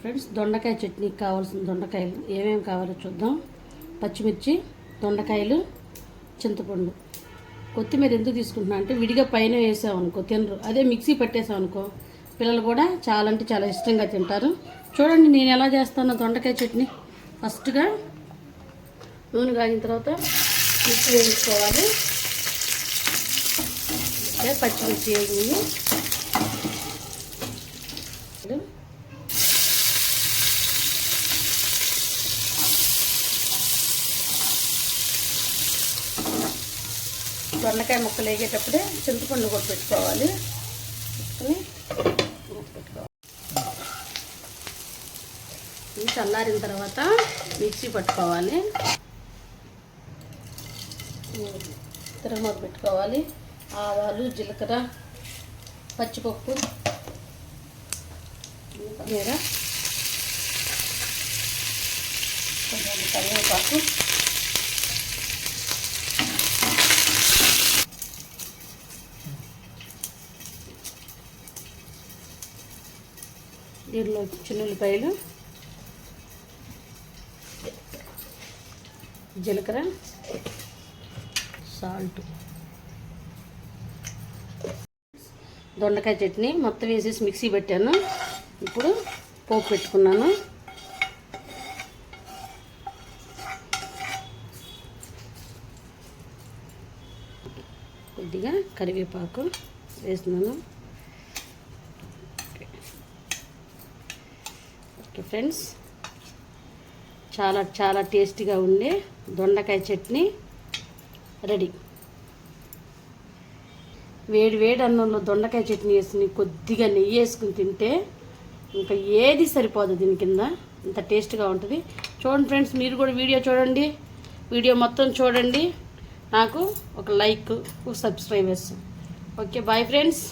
Friends దొండకాయ చట్నీకి కావాల్సిన దొండకాయలు ఏమేమి కావాలో చూద్దాం. పచ్చిమిర్చి దొండకాయలు చింతపండు. కొత్తిమీర ఎందుకు తీసుకుంటున్నా అంటే విడిగా పైన వేసామనుకో తినరు. అదే మిక్సీ పట్టేసామనుకో పిల్లలు కూడా చాలా అంటే చాలా ఇష్టంగా తింటారు. చూడండి నేను ఎలా చేస్తానో దొండకాయ చట్నీ. ఫస్ట్గా నూనె కాగిన తర్వాత మిక్సీ వేయించుకోవాలి పచ్చిమిర్చి వేగింది దొండకాయ ముక్కలు వేగేటప్పుడే చింతపండు కూడా పెట్టుకోవాలి. పెట్టుకుని పెట్టుకోవాలి. ఇది చల్లారిన తర్వాత మిక్సీ పట్టుకోవాలి. తిరగమాత పెట్టుకోవాలి. ఆవాలు జీలకర్ర పచ్చిపప్పు జీర కొంచెం కరివేపాకు. దీనిలో చిన్నుల్లిపాయలు జీలకర్ర సాల్ట్. దొండకాయ చట్నీ మొత్తం వేసేసి మిక్సీ పెట్టాను. ఇప్పుడు పోపు పెట్టుకున్నాను. కొద్దిగా కరివేపాకు వేస్తున్నాను. Okay friends. చాలా చాలా టేస్టీగా ఉండే దొండకాయ చట్నీ రెడీ. వేడి వేడి అన్నంలో దొండకాయ చట్నీ వేసుకుని కొద్దిగా నెయ్యి వేసుకుని తింటే ఇంకా ఏది సరిపోదు దీని కింద. ఇంత టేస్ట్గా ఉంటుంది. చూడండి ఫ్రెండ్స్ మీరు కూడా వీడియో చూడండి. వీడియో మొత్తం చూడండి. నాకు ఒక like subscribers. Okay bye friends.